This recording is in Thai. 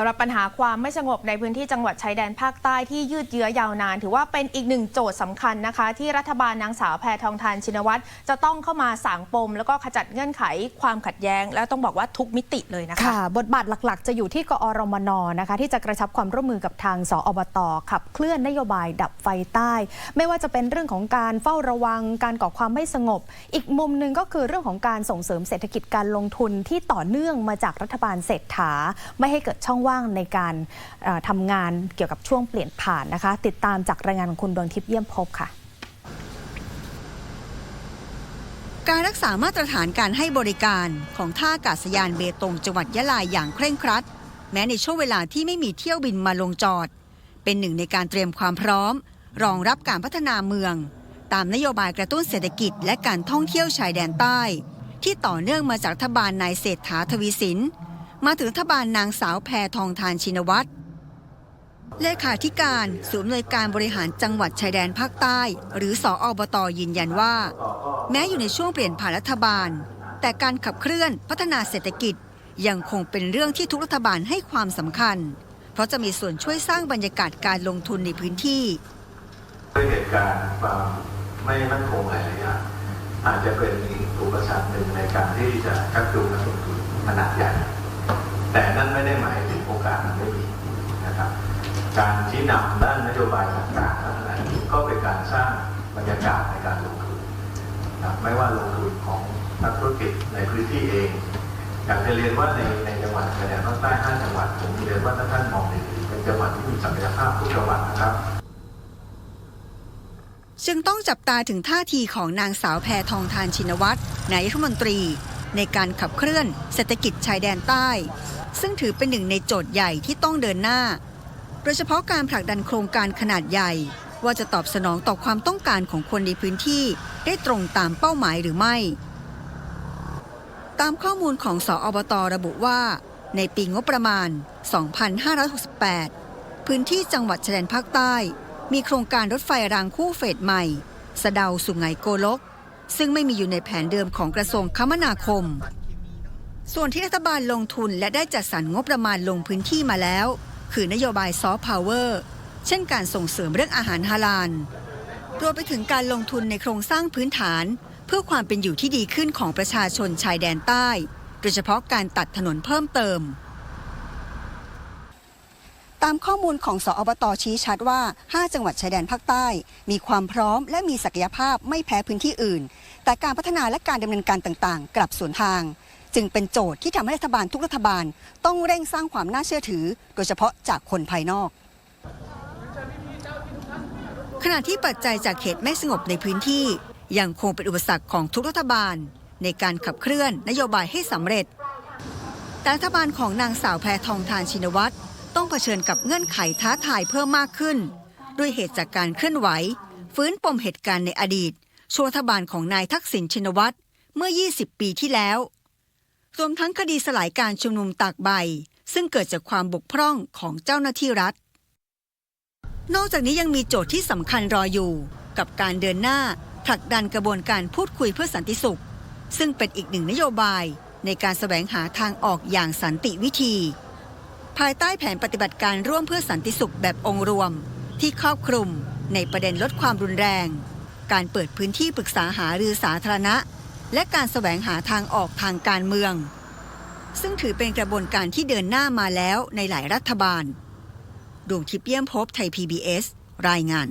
สำหรับปัญหาความไม่สงบในพื้นที่จังหวัดชายแดนภาคใต้ที่ยืดเยื้อยาวนาน ถือว่าเป็นอีกหนึ่งโจทย์สำคัญนะคะ ที่รัฐบาลนางสาวแพทองทานชินวัตรจะต้องเข้ามาสางปม แล้วก็ขจัดเงื่อนไขความขัดแย้ง แล้วต้องบอกว่าทุกมิติเลยนะคะค่ะบทบาทหลักๆ จะอยู่ที่กอรมนนะคะ ที่จะกระชับความร่วมมือกับทางสอบตขับเคลื่อนนโยบายดับไฟใต้ ไม่ว่าจะเป็นเรื่องของการเฝ้าระวังการก่อความไม่สงบ อีกมุมหนึ่งก็คือเรื่องของการส่งเสริมเศรษฐกิจการลงทุนที่ต่อเนื่องมาจากรัฐบาลเศรษฐาไม่ให้เกิดช่องว่างในการทำงานเกี่ยวกับช่วงเปลี่ยนผ่านนะคะ ติดตามจากรายงานของคุณดวงทิพย์เยี่ยมพบค่ะการรักษามาตรฐานการให้บริการของท่าอากาศยานเบตงจังหวัดยะลาอย่างเคร่งครัด แม้ในช่วงเวลาที่ไม่มีเที่ยวบินมาลงจอด เป็นหนึ่งในการเตรียมความพร้อม รองรับการพัฒนาเมือง ตามนโยบายกระตุ้นเศรษฐกิจและการท่องเที่ยวชายแดนใต้ ที่ต่อเนื่องมาจากรัฐบาลนายเศรษฐาทวีสิน มาถึงรัฐบาลนางสาวแพทองทานชินวัตรเลขาธิการศูนย์อำนวยการบริหารจังหวัดชายแดนภาคใต้ หรือสออบตยืนยันว่า แม้อยู่ในช่วงเปลี่ยนผ่านรัฐบาล แต่การขับเคลื่อนพัฒนาเศรษฐกิจยังคงเป็นเรื่องที่ทุกรัฐบาลให้ความสำคัญ เพราะจะมีส่วนช่วยสร้างบรรยากาศการลงทุนในพื้นที่ด้วยเหตุการณ์ความไม่มั่นคงหลายอย่างอาจจะเป็นอุปสรรคหนึ่งในการที่จะชักจูงนักลงทุนขนาดใหญ่ แต่นั่นไม่ได้หมายถึงโอกาสมันไม่มีนะครับ การชี้นำด้านนโยบายต่างๆลักษณะนี้ก็เป็นการสร้างบรรยากาศในการลงทุนนะครับไม่ว่าลงทุนของนักธุรกิจในพื้นที่เองอยากจะเรียนว่าในในจังหวัดชายแดนภาคใต้ห้าจังหวัดผมเรียนว่าถ้าท่านมองดีเป็นจังหวัดที่มีศักยภาพทุกจังหวัดนะครับจึงต้องจับตาถึงท่าทีของนางสาวแพทองทานชินวัตรนายรัฐมนตรี ในการขับเคลื่อนเศรษฐกิจชายแดนใต้ ซึ่งถือเป็นหนึ่งในโจทย์ใหญ่ที่ต้องเดินหน้า โดยเฉพาะการผลักดันโครงการขนาดใหญ่ ว่าจะตอบสนองต่อความต้องการของคนในพื้นที่ได้ตรงตามเป้าหมายหรือไม่ ตามข้อมูลของสออบตระบุว่า ในปีงบประมาณ 2568 พื้นที่จังหวัดชายแดนภาคใต้ มีโครงการรถไฟรางคู่เฟสใหม่สะเดาสุงไหงโกลก ซึ่งไม่มีอยู่ในแผนเดิมของกระทรวงคมนาคม ส่วนที่รัฐบาลลงทุนและได้จัดสรรงบประมาณลงพื้นที่มาแล้ว คือนโยบายซอฟต์พาวเวอร์เช่นการส่งเสริมเรื่องอาหารฮาลาลรวมไปถึงการลงทุนในโครงสร้างพื้นฐาน เพื่อความเป็นอยู่ที่ดีขึ้นของประชาชนชายแดนใต้ โดยเฉพาะการตัดถนนเพิ่มเติม ตามข้อมูลของสออบตชี้ชัดว่า 5 จังหวัดชายแดนภาคใต้ มีความพร้อมและมีศักยภาพไม่แพ้พื้นที่อื่น แต่การพัฒนาและการดำเนินการต่างๆ กลับสวนทาง จึงเป็นโจทย์ที่ทำให้รัฐบาลทุกรัฐบาล ต้องเร่งสร้างความน่าเชื่อถือ โดยเฉพาะจากคนภายนอก ขณะที่ปัจจัยจากเหตุไม่สงบในพื้นที่ ยังคงเป็นอุปสรรคของทุกรัฐบาล ในการขับเคลื่อนนโยบายให้สำเร็จแต่รัฐบาลของนางสาวแพทองทานชินวัตร ต้องเผชิญกับเงื่อนไขท้าทายเพิ่มมากขึ้น ด้วยเหตุจากการเคลื่อนไหว ฟื้นปมเหตุการณ์ในอดีตช่วรัฐบาลของนายทักษิณชินวัตรเมื่อ 20 ปีที่แล้วรวมทั้งคดีสลายการชุมนุมตากใบ ซึ่งเกิดจากความบกพร่องของเจ้าหน้าที่รัฐ นอกจากนี้ยังมีโจทย์ที่สำคัญรออยู่ กับการเดินหน้าผลักดันกระบวนการพูดคุยเพื่อสันติสุข ซึ่งเป็นอีกหนึ่งนโยบายในการแสวงหาทางออกอย่างสันติวิธี ภายใต้แผนปฏิบัติการร่วมเพื่อสันติสุขแบบองค์รวม ที่ครอบคลุมในประเด็นลดความรุนแรง การเปิดพื้นที่ปรึกษาหารือสาธารณะ และการแสวงหาทางออกทางการเมือง ซึ่งถือเป็นกระบวนการที่เดินหน้ามาแล้วในหลายรัฐบาล ดวงทิพย์เยี่ยมพบไทย PBS รายงาน